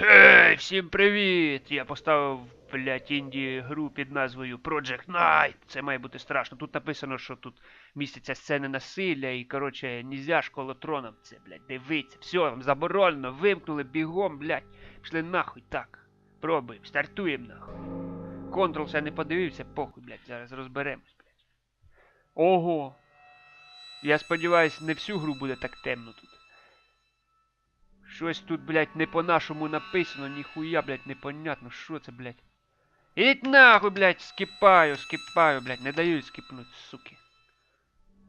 Гей, всім привіт! Я поставив, блядь, інді гру під назвою Project Night. Це має бути страшно. Тут написано, що тут містяться сцени насилля і, коротше, нельзя школотроном це, блядь, дивиться. Все, вам заборонено, вимкнули бігом, блядь. Пішли нахуй, так. Пробуємо, стартуємо нахуй. Контрол ще не подивився, похуй, блядь, зараз розберемось, блядь. Ого! Я сподіваюсь, не всю гру буде так темно тут. Щось тут, блядь, не по-нашому написано, ніхуя, блядь, непонятно, що це, блядь. Ідіть нахуй, блядь, скипаю, скипаю, блядь, не дають скипнуть, суки.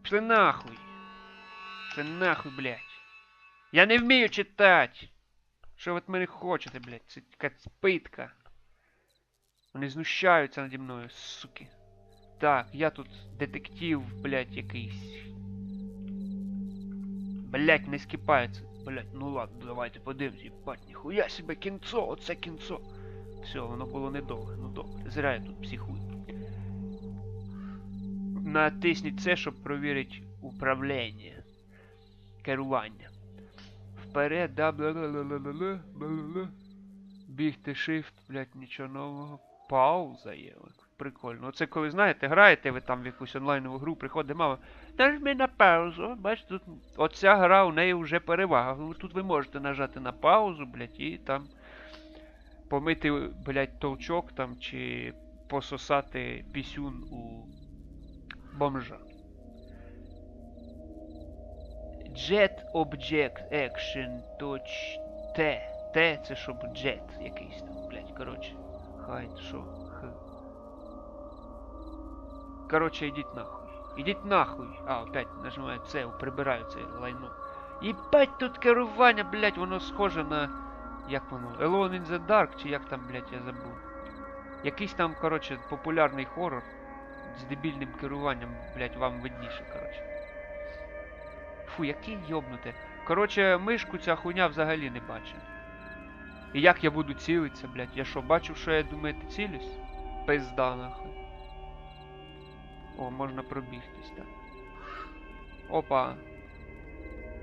Пішли нахуй. Пішли нахуй, блядь. Я не вмію читати. Що ви від мене хочете, блядь? Це якась питка. Вони знущаються наді мною, суки. Так, я тут детектив, блядь, якийсь. Блядь, не скипається. Блядь, ну ладно, давайте подивимось, ебать, ніхуя себе кінцо, оце кінцо. Все, воно було недовго, ну добре. Зря я тут психую. Натисніть це, щоб провірити управління. Керування. Вперед, да, бла бла Бігти shift, блядь, нічого нового. Пауза є. Прикольно. Оце коли знаєте, граєте ви там в якусь онлайнову гру, приходить мама. Нажми на паузу. Бачите, тут оця гра у неї вже перевага. Тут ви можете нажати на паузу, блядь, і там помити, блядь, толчок там чи пососати пісюн у бомжа. Jet Object Action T. T це щоб jet якийсь там, блядь, коротше. Хай, що? Х. Коротше, ідіть нахуй. Ідіть нахуй. А, опять нажимаю це, прибираю це лайно. Єбать тут керування, блядь, воно схоже на. Як воно? Alone in the Dark, чи як там, блядь, я забув. Якийсь там, коротше, популярний хорор з дебільним керуванням, блядь, вам видніше, коротше. Фу, який йобнуте. Коротше, мишку ця хуйня взагалі не бачить. І як я буду цілитися, блядь? Я що, бачив, що я думаєте цілюсь? Пизда нахуй. О, можна пробігтись, так. Опа.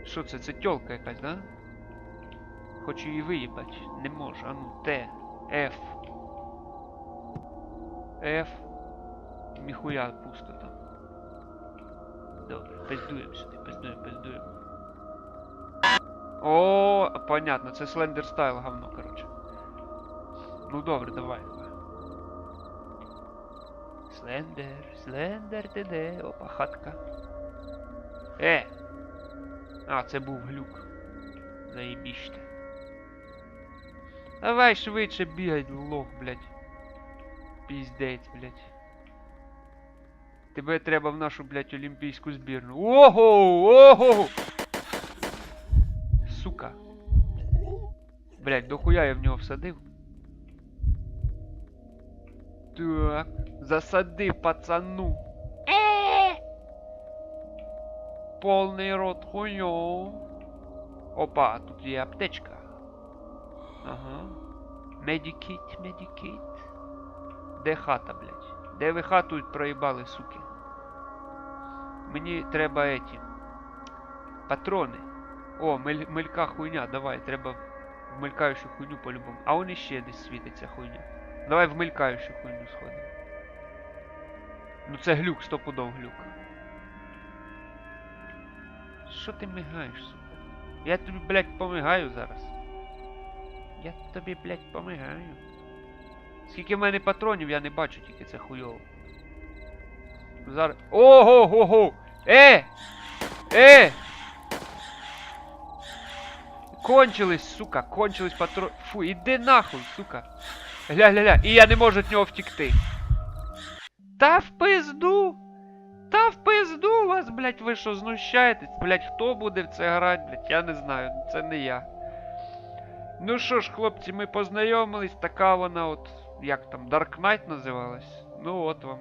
Що це? Це тьолка якась, да? Хочу її виїбать. Не можу. А ну, Т. Ф. Ф. Ніхуя пусто там. Добре, пиздуємо сюди, пиздуємо, пиздуємо. О, понятно, це слендер стайл говно, короче. Ну добре, давай. Слендер, слендер, ти де? Опа, хатка. Е! А, це був глюк. Заєбіжте. Давай швидше бігай, лох, блядь. Піздець, блядь. Тебе треба в нашу, блядь, олімпійську збірну. Ого! Ого! Блядь, дохуя я в нього всадив. Так, засадив пацану. Повний рот хуйню. Опа, тут є аптечка. Ага. Медикіт, медикіт. Де хата, блядь? Де ви хату проїбали, суки? Мені треба еті. Патрони. О, мель, мелька хуйня, давай, треба в хуйню по-любому. А он іще десь світиться хуйня. Давай в хуйню сходимо. Ну це глюк, стопудов глюк. Що ти мигаєш, сука? Я тобі, блядь, помигаю зараз. Я тобі, блядь, помигаю. Скільки в мене патронів, я не бачу, тільки це хуйово. Зараз. Ого, го, го! Е! Е! Кончились, сука, кончились патрони. Фу, іди нахуй, сука. Гля, гля, гля. І я не можу від нього втікти. Та в пизду! Та в пизду вас, блядь, ви що знущаєтесь? Блядь, хто буде в це грати, блядь, я не знаю, це не я. Ну що ж, хлопці, ми познайомились, така вона от, як там, Dark Knight називалась. Ну от вам.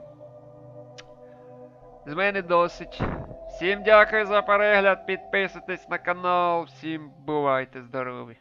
З мене досить. Всім дякую за перегляд, підписуйтесь на канал, всім бувайте здорові.